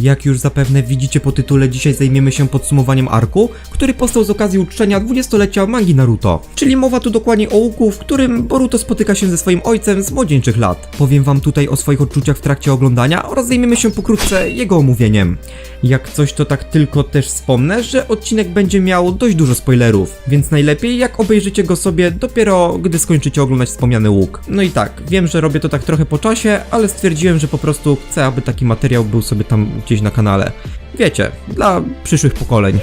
Jak już zapewne widzicie po tytule, dzisiaj zajmiemy się podsumowaniem arku, który powstał z okazji uczczenia 20-lecia mangi Naruto. Czyli mowa tu dokładnie o łuku, w którym Boruto spotyka się ze swoim ojcem z młodzieńczych lat. Powiem wam tutaj o swoich odczuciach w trakcie oglądania oraz zajmiemy się pokrótce jego omówieniem. Jak coś to tak tylko też wspomnę, że odcinek będzie miał dość dużo spoilerów, więc najlepiej jak obejrzycie go sobie dopiero gdy skończycie oglądać wspomniany łuk. No i tak, wiem, że robię to tak trochę po czasie, ale stwierdziłem, że po prostu chcę, aby taki materiał był sobie tam gdzieś na kanale. Wiecie, dla przyszłych pokoleń.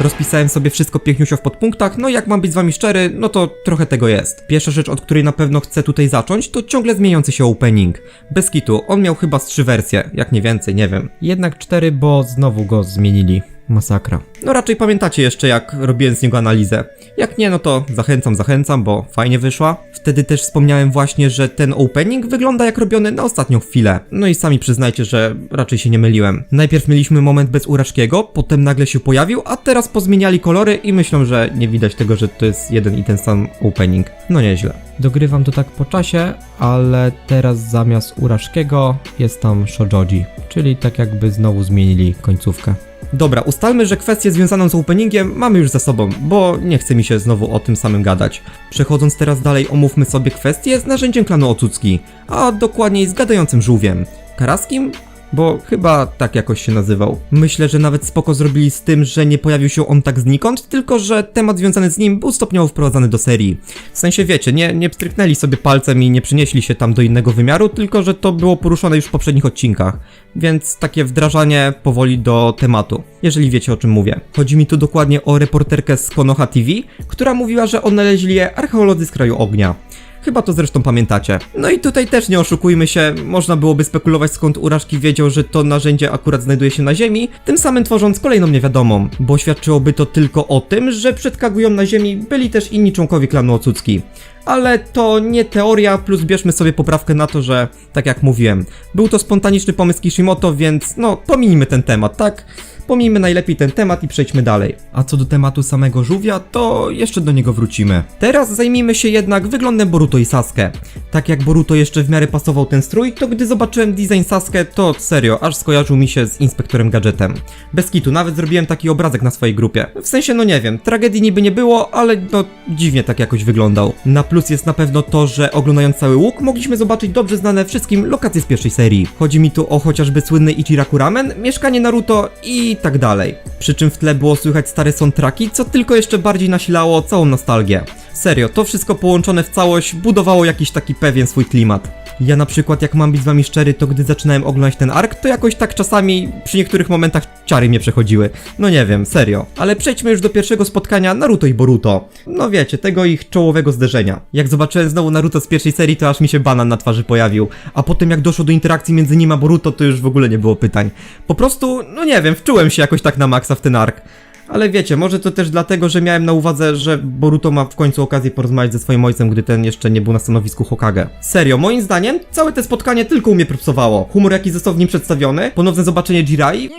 Rozpisałem sobie wszystko piękniusio w podpunktach, no jak mam być z wami szczery, no to trochę tego jest. Pierwsza rzecz, od której na pewno chcę tutaj zacząć, to ciągle zmieniający się opening. Bez kitu, on miał chyba z trzy wersje, jak nie więcej, nie wiem. Jednak cztery, bo znowu go zmienili. Masakra. No raczej pamiętacie jeszcze, jak robiłem z niego analizę. Jak nie, no to zachęcam, zachęcam, bo fajnie wyszła. Wtedy też wspomniałem właśnie, że ten opening wygląda jak robiony na ostatnią chwilę. No i sami przyznajcie, że raczej się nie myliłem. Najpierw mieliśmy moment bez Uraszkiego, potem nagle się pojawił, a teraz pozmieniali kolory i myślę, że nie widać tego, że to jest jeden i ten sam opening. No nieźle. Dogrywam to tak po czasie, ale teraz zamiast Uraszkiego jest tam Shojoji, czyli tak jakby znowu zmienili końcówkę. Dobra, ustalmy, że kwestię związaną z openingiem mamy już za sobą, bo nie chce mi się znowu o tym samym gadać. Przechodząc teraz dalej, omówmy sobie kwestię z narzędziem klanu Ocucki, a dokładniej z gadającym żółwiem. Karaskim? Bo chyba tak jakoś się nazywał. Myślę, że nawet spoko zrobili z tym, że nie pojawił się on tak znikąd, tylko że temat związany z nim był stopniowo wprowadzany do serii. W sensie wiecie, nie, nie sobie palcem i nie przynieśli się tam do innego wymiaru, tylko że to było poruszone już w poprzednich odcinkach. Więc takie wdrażanie powoli do tematu, jeżeli wiecie o czym mówię. Chodzi mi tu dokładnie o reporterkę z Konoha TV, która mówiła, że odnaleźli je archeolodzy z kraju ognia. Chyba to zresztą pamiętacie. No i tutaj też nie oszukujmy się, można byłoby spekulować skąd Uraszki wiedział, że to narzędzie akurat znajduje się na ziemi, tym samym tworząc kolejną niewiadomą, bo świadczyłoby to tylko o tym, że przed Kagują na ziemi byli też inni członkowie klanu Ocucki. Ale to nie teoria, plus bierzmy sobie poprawkę na to, że, tak jak mówiłem, był to spontaniczny pomysł Kishimoto, więc no, pominijmy ten temat, tak? Pomijmy najlepiej ten temat i przejdźmy dalej. A co do tematu samego żółwia, to jeszcze do niego wrócimy. Teraz zajmijmy się jednak wyglądem Boruto i Sasuke. Tak jak Boruto jeszcze w miarę pasował ten strój, to gdy zobaczyłem design Sasuke, to serio, aż skojarzył mi się z Inspektorem Gadżetem. Bez kitu, nawet zrobiłem taki obrazek na swojej grupie. W sensie, no nie wiem, tragedii niby nie było, ale no dziwnie tak jakoś wyglądał. Na plus jest na pewno to, że oglądając cały łuk, mogliśmy zobaczyć dobrze znane wszystkim lokacje z pierwszej serii. Chodzi mi tu o chociażby słynny Ichiraku Ramen, mieszkanie Naruto i tak dalej. Przy czym w tle było słychać stare soundtracki, co tylko jeszcze bardziej nasilało całą nostalgię. Serio, to wszystko połączone w całość budowało jakiś taki pewien swój klimat. Ja na przykład, jak mam być z wami szczery, to gdy zaczynałem oglądać ten ark, to jakoś tak czasami przy niektórych momentach ciary mnie przechodziły. No nie wiem, serio. Ale przejdźmy już do pierwszego spotkania Naruto i Boruto. No wiecie, tego ich czołowego zderzenia. Jak zobaczyłem znowu Naruto z pierwszej serii, to aż mi się banan na twarzy pojawił. A potem jak doszło do interakcji między nim a Boruto, to już w ogóle nie było pytań. Po prostu, no nie wiem, wczułem się jakoś tak na maksa w ten ark. Ale wiecie, może to też dlatego, że miałem na uwadze, że Boruto ma w końcu okazję porozmawiać ze swoim ojcem, gdy ten jeszcze nie był na stanowisku Hokage. Serio, moim zdaniem, całe te spotkanie tylko u mnie propsowało. Humor, jaki został w nim przedstawiony, ponowne zobaczenie Jirai,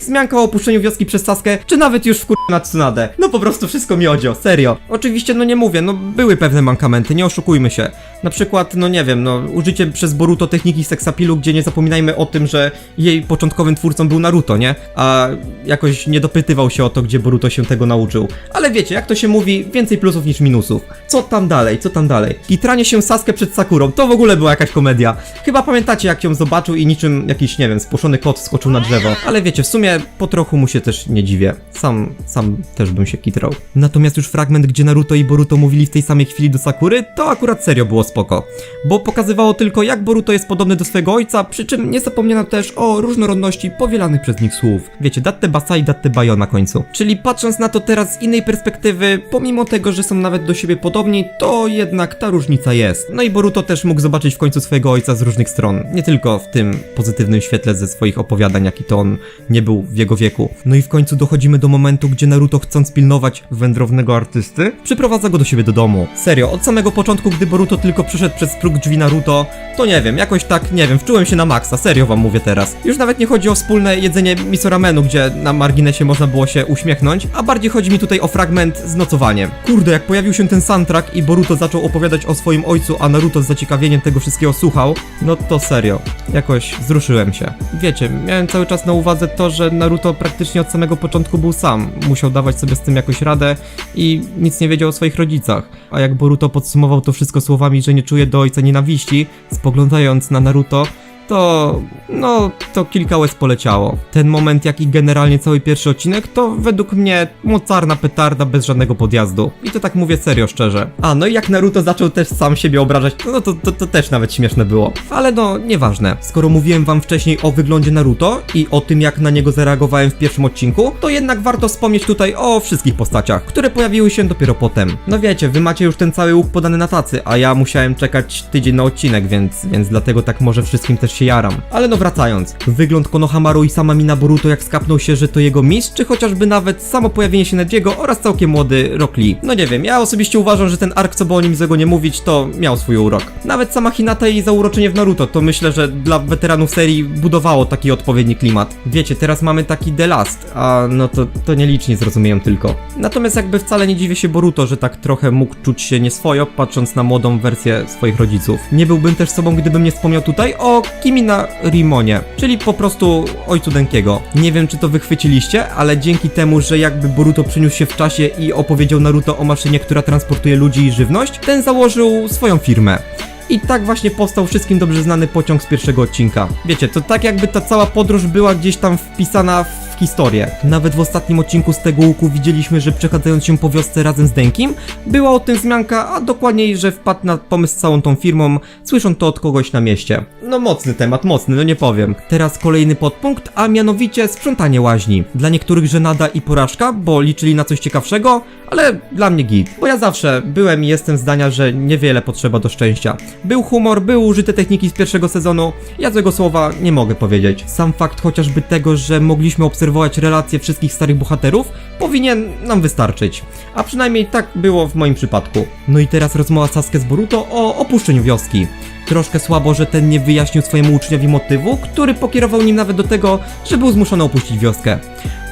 Zmianka o opuszczeniu wioski przez Saskę, czy nawet już w na Tsunadę. No po prostu wszystko miodzio, serio. Oczywiście, no nie mówię, no były pewne mankamenty, nie oszukujmy się. Na przykład, no nie wiem, no użycie przez Boruto techniki seksapilu, gdzie nie zapominajmy o tym, że jej początkowym twórcą był Naruto, nie? A jakoś nie dopytywał się o to, gdzie Boruto się tego nauczył. Ale wiecie, jak to się mówi, więcej plusów niż minusów. Co tam dalej, co tam dalej? Gitranie się Saskę przed Sakurą, to w ogóle była jakaś komedia. Chyba pamiętacie, jak ją zobaczył i niczym jakiś, nie wiem, spłoszony kot skoczył na drzewo. Ale wiecie, w sumie po trochu mu się też nie dziwię. Sam, sam też bym się kitrał. Natomiast już fragment, gdzie Naruto i Boruto mówili w tej samej chwili do Sakury, to akurat serio było spoko. Bo pokazywało tylko, jak Boruto jest podobny do swojego ojca, przy czym nie zapomniano też o różnorodności powielanych przez nich słów. Wiecie, datte basa i datte bayo na końcu. Czyli patrząc na to teraz z innej perspektywy, pomimo tego, że są nawet do siebie podobni, to jednak ta różnica jest. No i Boruto też mógł zobaczyć w końcu swojego ojca z różnych stron. Nie tylko w tym pozytywnym świetle ze swoich opowiadań, jaki to on nie był w jego wieku. No i w końcu dochodzimy do momentu, gdzie Naruto chcąc pilnować wędrownego artysty, przyprowadza go do siebie do domu. Serio, od samego początku, gdy Boruto tylko przyszedł przez próg drzwi Naruto, to nie wiem, jakoś tak, nie wiem, wczułem się na maksa, serio wam mówię teraz. Już nawet nie chodzi o wspólne jedzenie miso ramenu, gdzie na marginesie można było się uśmiechnąć, a bardziej chodzi mi tutaj o fragment z nocowaniem. Kurde, jak pojawił się ten soundtrack i Boruto zaczął opowiadać o swoim ojcu, a Naruto z zaciekawieniem tego wszystkiego słuchał, no to serio, jakoś wzruszyłem się. Wiecie, miałem cały czas na uwadze to, że Naruto praktycznie od samego początku był sam, musiał dawać sobie z tym jakoś radę i nic nie wiedział o swoich rodzicach. A jak Boruto podsumował to wszystko słowami, że nie czuje do ojca nienawiści, spoglądając na Naruto, to no, to kilka łez poleciało. Ten moment, jak i generalnie cały pierwszy odcinek, to według mnie mocarna petarda bez żadnego podjazdu. I to tak mówię serio, szczerze. A, no i jak Naruto zaczął też sam siebie obrażać, no to, to, to też nawet śmieszne było. Ale no, nieważne. Skoro mówiłem wam wcześniej o wyglądzie Naruto i o tym, jak na niego zareagowałem w pierwszym odcinku, to jednak warto wspomnieć tutaj o wszystkich postaciach, które pojawiły się dopiero potem. No wiecie, wy macie już ten cały łuk podany na tacy, a ja musiałem czekać tydzień na odcinek, więc, więc dlatego tak może wszystkim też się jaram. Ale no wracając, wygląd Konohamaru i sama mina Boruto jak skapnął się, że to jego mistrz, czy chociażby nawet samo pojawienie się Nedziego oraz całkiem młody Rock Lee. No nie wiem, ja osobiście uważam, że ten ark, co by o nim złego nie mówić, to miał swój urok. Nawet sama Hinata i zauroczenie w Naruto, to myślę, że dla weteranów serii budowało taki odpowiedni klimat. Wiecie, teraz mamy taki The Last, a no to, to nielicznie zrozumieją tylko. Natomiast jakby wcale nie dziwię się Boruto, że tak trochę mógł czuć się nieswojo, patrząc na młodą wersję swoich rodziców. Nie byłbym też sobą, gdybym nie wspomniał tutaj o Kimi na Rimonie, czyli po prostu ojcu Denkiego. Nie wiem, czy to wychwyciliście, ale dzięki temu, że jakby Boruto przeniósł się w czasie i opowiedział Naruto o maszynie, która transportuje ludzi i żywność, ten założył swoją firmę. I tak właśnie powstał wszystkim dobrze znany pociąg z pierwszego odcinka. Wiecie, to tak jakby ta cała podróż była gdzieś tam wpisana w historię. Nawet w ostatnim odcinku z tego łuku widzieliśmy, że przechadzając się po wiosce razem z Denkim, była o tym wzmianka, a dokładniej, że wpadł na pomysł z całą tą firmą, słysząc to od kogoś na mieście. No mocny temat, mocny, no nie powiem. Teraz kolejny podpunkt, a mianowicie sprzątanie łaźni. Dla niektórych żenada i porażka, bo liczyli na coś ciekawszego, ale dla mnie git. Bo ja zawsze byłem i jestem zdania, że niewiele potrzeba do szczęścia. Był humor, były użyte techniki z pierwszego sezonu, ja złego słowa nie mogę powiedzieć. Sam fakt chociażby tego, że mogliśmy obserwować relacje wszystkich starych bohaterów, powinien nam wystarczyć. A przynajmniej tak było w moim przypadku. No i teraz rozmowa Sasuke z Boruto o opuszczeniu wioski. Troszkę słabo, że ten nie wyjaśnił swojemu uczniowi motywu, który pokierował nim nawet do tego, że był zmuszony opuścić wioskę.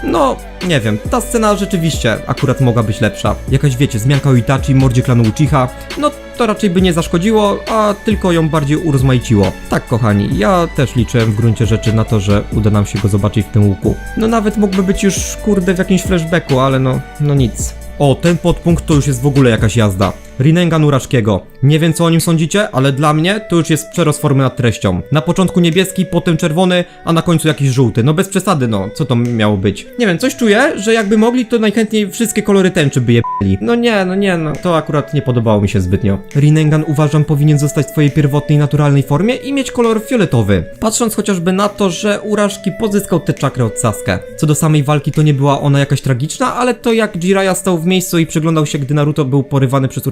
No, nie wiem, ta scena rzeczywiście akurat mogła być lepsza. Jakaś wiecie, zmianka o Itachi mordzie klanu Uchiha, no to raczej by nie zaszkodziło, a tylko ją bardziej urozmaiciło. Tak, kochani, ja też liczyłem w gruncie rzeczy na to, że uda nam się go zobaczyć w tym łuku. No nawet mógłby być już, kurde, w jakimś flashbacku, ale no, no nic. O, ten podpunkt to już jest w ogóle jakaś jazda. Rinnegan Uraszkiego. Nie wiem co o nim sądzicie, ale dla mnie to już jest przerost formy nad treścią. Na początku niebieski, potem czerwony, a na końcu jakiś żółty. No bez przesady, no, co to miało być? Nie wiem, coś czuję, że jakby mogli, to najchętniej wszystkie kolory tęczy by jebali. No nie, no nie, no, to akurat nie podobało mi się zbytnio. Rinnegan uważam powinien zostać w swojej pierwotnej, naturalnej formie i mieć kolor fioletowy. Patrząc chociażby na to, że Uraszki pozyskał tę czakrę od Sasuke. Co do samej walki, to nie była ona jakaś tragiczna, ale to jak Jiraiya stał w miejscu i przyglądał się, gdy Naruto był porywany przez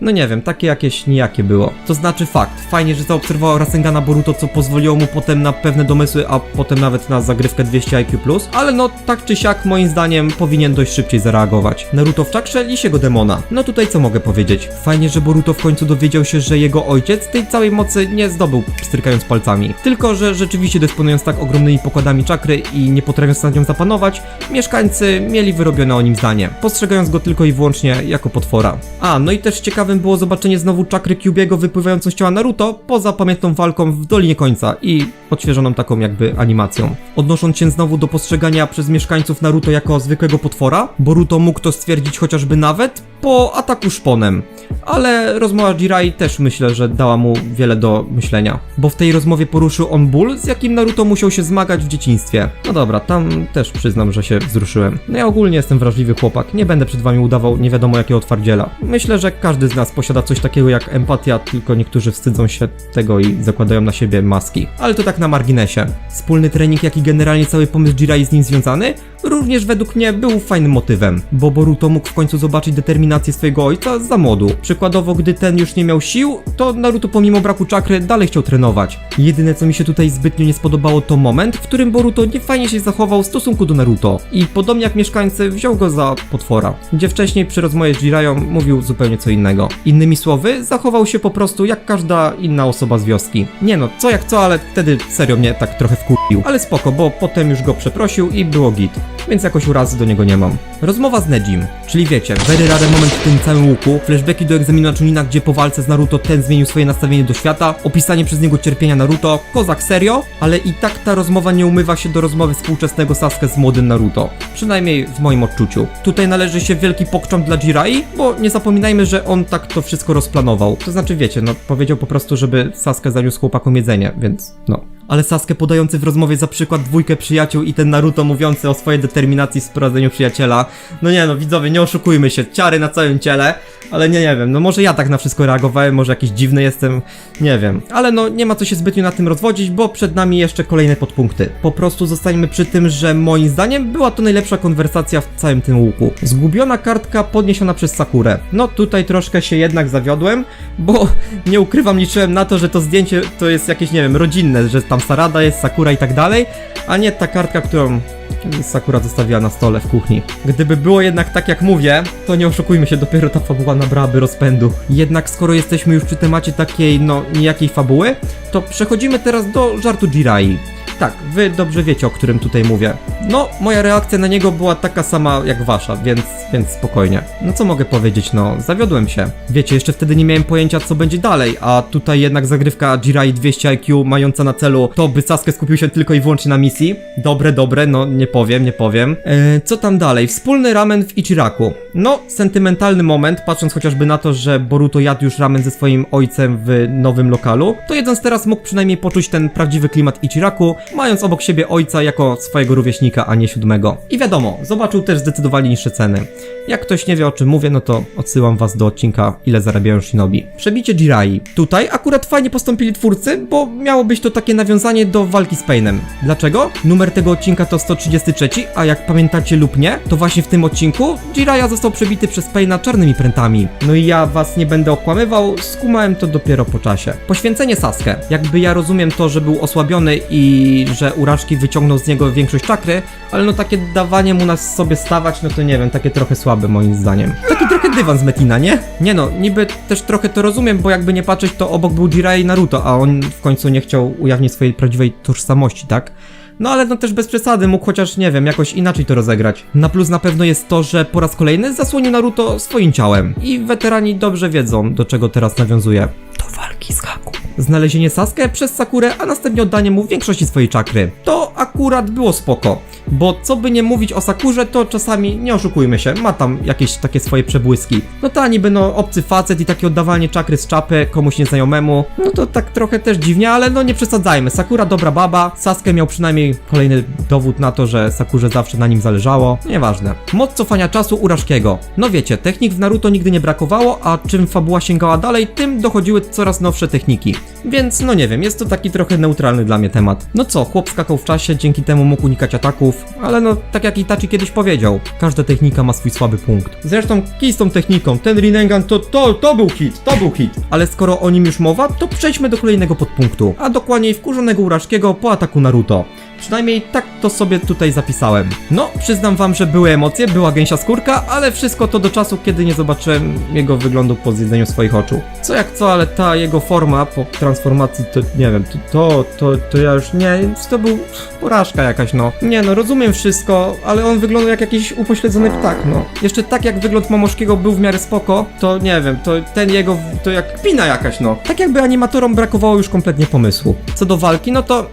No nie wiem, takie jakieś nijakie było. To znaczy fakt, fajnie, że zaobserwował Rasengana Boruto, co pozwoliło mu potem na pewne domysły, a potem nawet na zagrywkę 200 IQ+, ale no tak czy siak, moim zdaniem, powinien dość szybciej zareagować. Naruto w czakrze lisiego demona. No tutaj co mogę powiedzieć? Fajnie, że Boruto w końcu dowiedział się, że jego ojciec tej całej mocy nie zdobył strykając palcami. Tylko, że rzeczywiście dysponując tak ogromnymi pokładami czakry i nie potrafiąc nad nią zapanować, mieszkańcy mieli wyrobione o nim zdanie, postrzegając go tylko i wyłącznie jako potwora. A, no i też ciekawym było zobaczenie znowu czakry Kyubiego wypływającą z ciała Naruto poza pamiętną walką w Dolinie Końca i odświeżoną taką jakby animacją. Odnosząc się znowu do postrzegania przez mieszkańców Naruto jako zwykłego potwora, Boruto mógł to stwierdzić chociażby nawet po ataku szponem. Ale rozmowa Jirai też myślę, że dała mu wiele do myślenia. Bo w tej rozmowie poruszył on ból, z jakim Naruto musiał się zmagać w dzieciństwie. No dobra, tam też przyznam, że się wzruszyłem. No ja ogólnie jestem wrażliwy chłopak, nie będę przed wami udawał nie wiadomo jakiego twardziela. Myślę, że każdy z nas posiada coś takiego jak empatia, tylko niektórzy wstydzą się tego i zakładają na siebie maski. Ale to tak na marginesie. Wspólny trening, jak i generalnie cały pomysł Jirai z nim związany, również według mnie był fajnym motywem, bo Boruto mógł w końcu zobaczyć determinację swojego ojca za młodu. Przykładowo, gdy ten już nie miał sił, to Naruto pomimo braku czakry dalej chciał trenować. Jedyne co mi się tutaj zbytnio nie spodobało to moment, w którym Boruto niefajnie się zachował w stosunku do Naruto i podobnie jak mieszkańcy wziął go za potwora, gdzie wcześniej przy rozmowie z Jiraią mówił zupełnie co innego. Innymi słowy, zachował się po prostu jak każda inna osoba z wioski. Nie no, co jak co, ale wtedy serio mnie tak trochę wkurwił. Ale spoko, bo potem już go przeprosił i było git, więc jakoś urazy do niego nie mam. Rozmowa z Nejim, czyli wiecie, very rare moment w tym całym łuku, flashbacki do egzaminu na Chunina, gdzie po walce z Naruto ten zmienił swoje nastawienie do świata, opisanie przez niego cierpienia Naruto, kozak serio, ale i tak ta rozmowa nie umywa się do rozmowy współczesnego Sasuke z młodym Naruto. Przynajmniej w moim odczuciu. Tutaj należy się wielki pokczam dla Jirai, bo nie zapominajmy, że on tak to wszystko rozplanował. To znaczy wiecie, no powiedział po prostu, żeby Sasuke zaniósł chłopakom jedzenie, więc no. Ale Sasuke podający w rozmowie za przykład dwójkę przyjaciół i ten Naruto mówiący o swojej determinacji w sprowadzeniu przyjaciela. No nie no, widzowie, nie oszukujmy się, ciary na całym ciele, ale nie, nie wiem, no może ja tak na wszystko reagowałem, może jakiś dziwny jestem, nie wiem. Ale no, nie ma co się zbytnio na tym rozwodzić, bo przed nami jeszcze kolejne podpunkty. Po prostu zostańmy przy tym, że moim zdaniem była to najlepsza konwersacja w całym tym łuku. Zgubiona kartka podniesiona przez Sakurę. No tutaj troszkę się jednak zawiodłem, bo nie ukrywam, liczyłem na to, że to zdjęcie to jest jakieś, nie wiem, rodzinne, że tam Sarada jest, Sakura i tak dalej, a nie ta kartka, którą Sakura zostawiła na stole w kuchni. Gdyby było jednak tak jak mówię, to nie oszukujmy się, dopiero ta fabuła nabrałaby rozpędu. Jednak skoro jesteśmy już przy temacie takiej, no, niejakiej fabuły, to przechodzimy teraz do żartu Jirai. Tak, wy dobrze wiecie, o którym tutaj mówię. No, moja reakcja na niego była taka sama jak wasza, więc, więc spokojnie. No co mogę powiedzieć, no, zawiodłem się. Wiecie, jeszcze wtedy nie miałem pojęcia, co będzie dalej, a tutaj jednak zagrywka Jirai 200 IQ mająca na celu to, by Sasuke skupił się tylko i wyłącznie na misji. Dobre, dobre, no nie powiem, nie powiem. Eee, co tam dalej? Wspólny ramen w Ichiraku. No, sentymentalny moment, patrząc chociażby na to, że Boruto jadł już ramen ze swoim ojcem w nowym lokalu, to jedząc teraz mógł przynajmniej poczuć ten prawdziwy klimat Ichiraku, mając obok siebie ojca jako swojego rówieśnika, a nie siódmego. I wiadomo, zobaczył też zdecydowanie niższe ceny. Jak ktoś nie wie o czym mówię, no to odsyłam was do odcinka Ile zarabiają Shinobi. Przebicie Jirai. Tutaj akurat fajnie postąpili twórcy, bo miało być to takie nawiązanie do walki z Painem. Dlaczego? Numer tego odcinka to 133, a jak pamiętacie lub nie, to właśnie w tym odcinku Jiraiya został przebity przez Paina czarnymi prętami. No i ja was nie będę okłamywał, skumałem to dopiero po czasie. Poświęcenie Sasuke. Jakby ja rozumiem to, że był osłabiony i że Uraszki wyciągnął z niego większość czakry, ale no takie dawanie mu nas sobie stawać, no to nie wiem, takie trochę słabe moim zdaniem. Taki trochę dywan z Metina, nie? Nie no, niby też trochę to rozumiem, bo jakby nie patrzeć, to obok był Jiraiya i Naruto, a on w końcu nie chciał ujawnić swojej prawdziwej tożsamości, tak? No ale no też bez przesady, mógł chociaż, nie wiem, jakoś inaczej to rozegrać. Na plus na pewno jest to, że po raz kolejny zasłonił Naruto swoim ciałem. I weterani dobrze wiedzą, do czego teraz nawiązuje. Do walki z Haku. Znalezienie Sasuke przez Sakurę, a następnie oddanie mu większości swojej czakry. To akurat było spoko. Bo co by nie mówić o Sakurze, to czasami, nie oszukujmy się, ma tam jakieś takie swoje przebłyski. No ta niby no obcy facet i takie oddawanie czakry z czapy komuś nieznajomemu, no to tak trochę też dziwnie, ale no nie przesadzajmy. Sakura dobra baba, Sasuke miał przynajmniej kolejny dowód na to, że Sakurze zawsze na nim zależało. Nieważne. Moc cofania czasu Uraszkiego. No wiecie, technik w Naruto nigdy nie brakowało, a czym fabuła sięgała dalej, tym dochodziły coraz nowsze techniki. Więc no nie wiem, jest to taki trochę neutralny dla mnie temat. No co, chłop skakał w czasie, dzięki temu mógł unikać ataków, ale no tak jak Itachi kiedyś powiedział, każda technika ma swój słaby punkt. Zresztą kij z tą techniką, ten Rinnegan to, to, to był hit, to był hit. Ale skoro o nim już mowa, to przejdźmy do kolejnego podpunktu, a dokładniej wkurzonego Uraszkiego po ataku Naruto. Przynajmniej tak to sobie tutaj zapisałem. No, przyznam wam, że były emocje, była gęsia skórka, ale wszystko to do czasu, kiedy nie zobaczyłem jego wyglądu po zjedzeniu swoich oczu. Co jak co, ale ta jego forma po transformacji, to nie wiem, to, to, to, to ja już nie, to był porażka jakaś, no. Nie no, rozumiem wszystko, ale on wyglądał jak jakiś upośledzony ptak, no. Jeszcze tak jak wygląd Momoszkiego był w miarę spoko, to nie wiem, to ten jego, to jak kpina jakaś, no. Tak jakby animatorom brakowało już kompletnie pomysłu. Co do walki, no to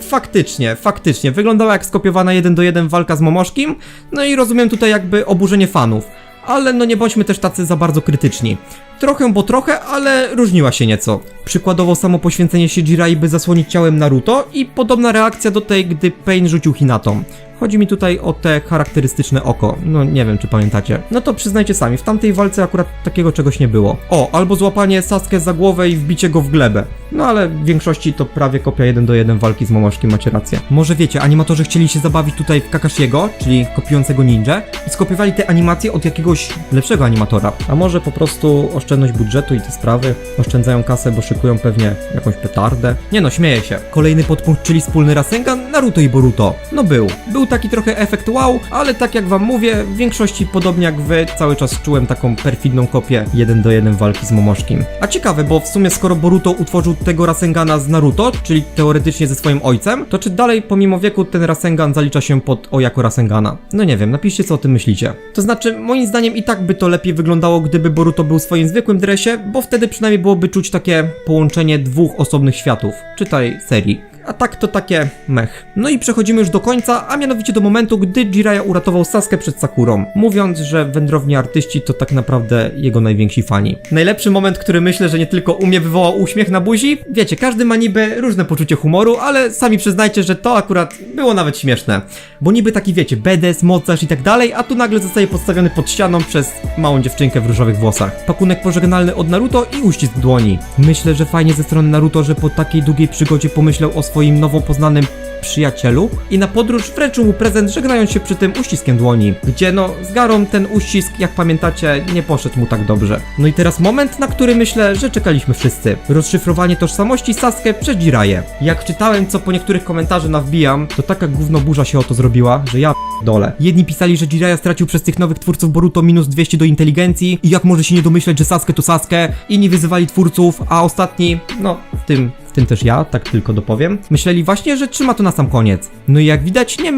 Faktycznie, faktycznie. Wyglądała jak skopiowana 1 do 1 walka z Momoszkim, no i rozumiem tutaj jakby oburzenie fanów. Ale no nie bądźmy też tacy za bardzo krytyczni. Trochę bo trochę, ale różniła się nieco. Przykładowo samo poświęcenie się Jirai by zasłonić ciałem Naruto i podobna reakcja do tej, gdy Pain rzucił Hinatą. Chodzi mi tutaj o te charakterystyczne oko. No nie wiem, czy pamiętacie. No to przyznajcie sami, w tamtej walce akurat takiego czegoś nie było. O, albo złapanie Sasuke za głowę i wbicie go w glebę. No ale w większości to prawie kopia 1 do 1 walki z Momoszkiem, macie rację. Może wiecie, animatorzy chcieli się zabawić tutaj w Kakashiego, czyli kopiującego ninja i skopiowali te animacje od jakiegoś lepszego animatora. A może po prostu oszczędność budżetu i te sprawy, oszczędzają kasę, bo szykują pewnie jakąś petardę. Nie no, śmieję się. Kolejny podpunkt, czyli wspólny Rasengan Naruto i Boruto. No był. Był taki trochę efekt wow, ale tak jak wam mówię, w większości podobnie jak wy, cały czas czułem taką perfidną kopię 1 do 1 walki z Momoszkim. A ciekawe, bo w sumie skoro Boruto utworzył tego Rasengana z Naruto, czyli teoretycznie ze swoim ojcem, to czy dalej pomimo wieku ten Rasengan zalicza się pod O jako Rasengana? No nie wiem, napiszcie co o tym myślicie. To znaczy, moim zdaniem i tak by to lepiej wyglądało, gdyby Boruto był w swoim zwykłym dresie, bo wtedy przynajmniej byłoby czuć takie połączenie dwóch osobnych światów, czytaj serii. A tak to takie mech. No i przechodzimy już do końca, a mianowicie do momentu, gdy Jiraiya uratował Sasuke przed Sakurą, mówiąc, że wędrowni artyści to tak naprawdę jego najwięksi fani. Najlepszy moment, który myślę, że nie tylko u mnie wywołał uśmiech na buzi. Wiecie, każdy ma niby różne poczucie humoru, ale sami przyznajcie, że to akurat było nawet śmieszne. Bo niby taki wiecie, bedes, mocarz i tak dalej, a tu nagle zostaje podstawiony pod ścianą przez małą dziewczynkę w różowych włosach. Pakunek pożegnalny od Naruto i uścisk dłoni. Myślę, że fajnie ze strony Naruto, że po takiej długiej przygodzie pomyślał o swoim nowo poznanym przyjacielu i na podróż wręczył mu prezent, żegnając się przy tym uściskiem dłoni, gdzie no z Garą ten uścisk, jak pamiętacie, nie poszedł mu tak dobrze. No i teraz moment, na który myślę, że czekaliśmy wszyscy. Rozszyfrowanie tożsamości Sasuke przez Jiraiya. Jak czytałem, co po niektórych komentarzach nawbijam, to taka gówno burza się o to zrobiła, że ja dole. Jedni pisali, że Jiraiya stracił przez tych nowych twórców Boruto minus 200 do inteligencji i jak może się nie domyśleć, że Sasuke to Sasuke, inni wyzywali twórców, a ostatni, no, w tym tym też ja, tak tylko dopowiem, myśleli właśnie, że trzyma to na sam koniec. No i jak widać, nie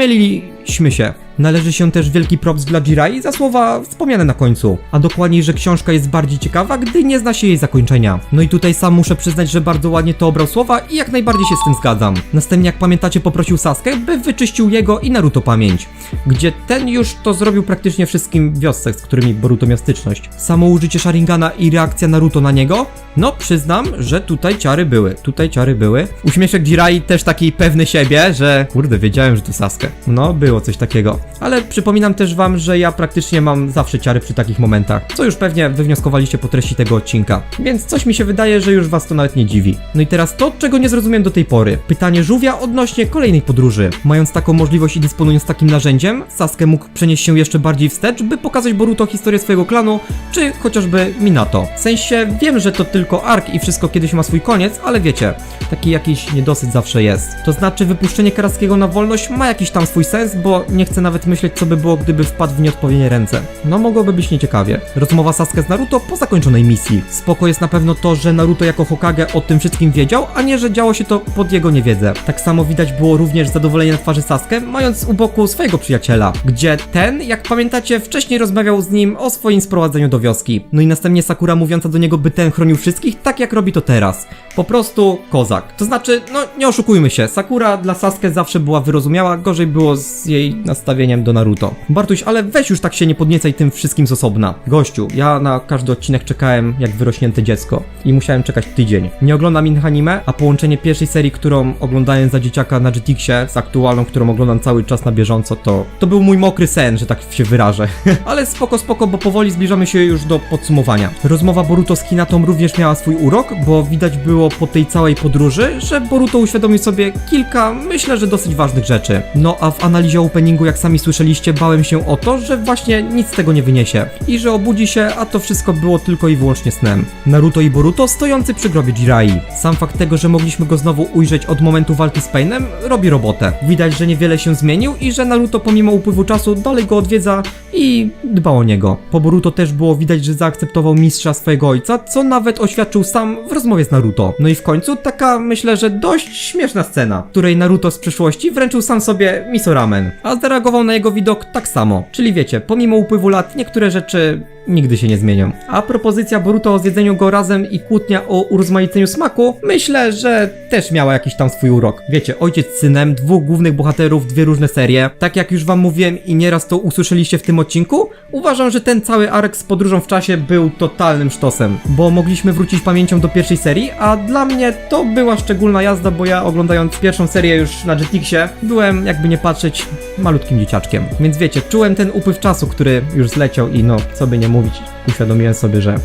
się. Należy się też wielki props dla Jirai za słowa wspomniane na końcu, a dokładniej, że książka jest bardziej ciekawa, gdy nie zna się jej zakończenia. No i tutaj sam muszę przyznać, że bardzo ładnie to obrał słowa i jak najbardziej się z tym zgadzam. Następnie, jak pamiętacie, poprosił Sasuke, by wyczyścił jego i Naruto pamięć, gdzie ten już to zrobił praktycznie wszystkim wiosce, z którymi Boruto miał styczność. Samo użycie Sharingana i reakcja Naruto na niego, no przyznam, że tutaj ciary były, tutaj ciary były. Uśmieszek Jirai też taki pewny siebie, że kurde, wiedziałem, że to Sasuke. No, było coś takiego. Ale przypominam też wam, że ja praktycznie mam zawsze ciary przy takich momentach, co już pewnie wywnioskowaliście po treści tego odcinka. Więc coś mi się wydaje, że już was to nawet nie dziwi. No i teraz to, czego nie zrozumiałem do tej pory. Pytanie żółwia odnośnie kolejnej podróży. Mając taką możliwość i dysponując takim narzędziem, Sasuke mógł przenieść się jeszcze bardziej wstecz, by pokazać Boruto historię swojego klanu, czy chociażby Minato. W sensie wiem, że to tylko ark i wszystko kiedyś ma swój koniec, ale wiecie, taki jakiś niedosyt zawsze jest. To znaczy wypuszczenie Karaskiego na wolność ma jakiś tam swój sens, bo nie chcę nawet myśleć, co by było, gdyby wpadł w nieodpowiednie ręce. No mogłoby być nieciekawie. Rozmowa Sasuke z Naruto po zakończonej misji. Spoko jest na pewno to, że Naruto jako Hokage o tym wszystkim wiedział, a nie, że działo się to pod jego niewiedzę. Tak samo widać było również zadowolenie na twarzy Sasuke, mając u boku swojego przyjaciela, gdzie ten, jak pamiętacie, wcześniej rozmawiał z nim o swoim sprowadzeniu do wioski. No i następnie Sakura mówiąca do niego, by ten chronił wszystkich, tak jak robi to teraz. Po prostu kozak. To znaczy, no nie oszukujmy się, Sakura dla Sasuke zawsze była wyrozumiała, gorzej było z jej nastawieniem do Naruto. Bartuś, ale weź już tak się nie podniecaj tym wszystkim z osobna. Gościu, ja na każdy odcinek czekałem jak wyrośnięte dziecko i musiałem czekać tydzień. Nie oglądam innych anime, a połączenie pierwszej serii, którą oglądałem za dzieciaka na GTX-ie z aktualną, którą oglądam cały czas na bieżąco, to to był mój mokry sen, że tak się wyrażę. ale spoko, spoko, bo powoli zbliżamy się już do podsumowania. Rozmowa Boruto z Hinatą również miała swój urok, bo widać było po tej całej podróży, że Boruto uświadomił sobie kilka, myślę, że dosyć ważnych rzeczy. No a w analizie openingu, jak sami słyszeliście, bałem się o to, że właśnie nic z tego nie wyniesie i że obudzi się, a to wszystko było tylko i wyłącznie snem. Naruto i Boruto stojący przy grobie Jirai. Sam fakt tego, że mogliśmy go znowu ujrzeć od momentu walki z Painem, robi robotę. Widać, że niewiele się zmienił i że Naruto pomimo upływu czasu dalej go odwiedza i dba o niego. Po Boruto też było widać, że zaakceptował mistrza swojego ojca, co nawet oświadczył sam w rozmowie z Naruto. No i w końcu taka, myślę, że dość śmieszna scena, której Naruto z przyszłości wręczył sam sobie miso ramen, a zareagował na jego widok tak samo. Czyli wiecie, pomimo upływu lat niektóre rzeczy nigdy się nie zmienią. A propozycja Boruto o zjedzeniu go razem i kłótnia o urozmaiceniu smaku, myślę, że też miała jakiś tam swój urok. Wiecie, ojciec z synem, dwóch głównych bohaterów, dwie różne serie. Tak jak już wam mówiłem i nieraz to usłyszeliście w tym odcinku, uważam, że ten cały ark z podróżą w czasie był totalnym sztosem, bo mogliśmy wrócić pamięcią do pierwszej serii, a dla mnie to była szczególna jazda, bo ja oglądając pierwszą serię już na Jetixie, byłem jakby nie patrzeć malutkim dzieciaczkiem. Więc wiecie, czułem ten upływ czasu, który już zleciał i no, co by nie mówić, uświadomiłem sobie, że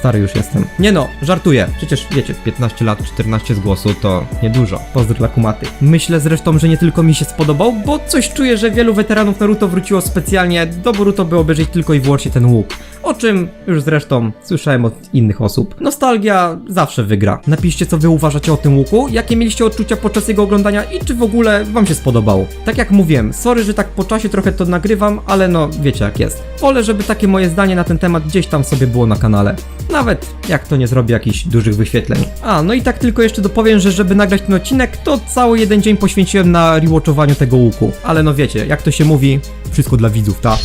Stary już jestem. Nie no, żartuję. Przecież wiecie, 15 lat, 14 z głosu to niedużo. Pozdro dla kumaty. Myślę zresztą, że nie tylko mi się spodobał, bo coś czuję, że wielu weteranów Naruto wróciło specjalnie do Boruto, by obejrzeć tylko i wyłącznie ten łuk. O czym już zresztą słyszałem od innych osób. Nostalgia zawsze wygra. Napiszcie, co wy uważacie o tym łuku, jakie mieliście odczucia podczas jego oglądania i czy w ogóle wam się spodobało. Tak jak mówiłem, sorry, że tak po czasie trochę to nagrywam, ale no wiecie jak jest. Wolę, żeby takie moje zdanie na ten temat gdzieś tam sobie było na kanale. Nawet jak to nie zrobi jakichś dużych wyświetleń. A, no i tak tylko jeszcze dopowiem, że żeby nagrać ten odcinek, to cały jeden dzień poświęciłem na rewatchowaniu tego łuku. Ale no wiecie, jak to się mówi, wszystko dla widzów, tak?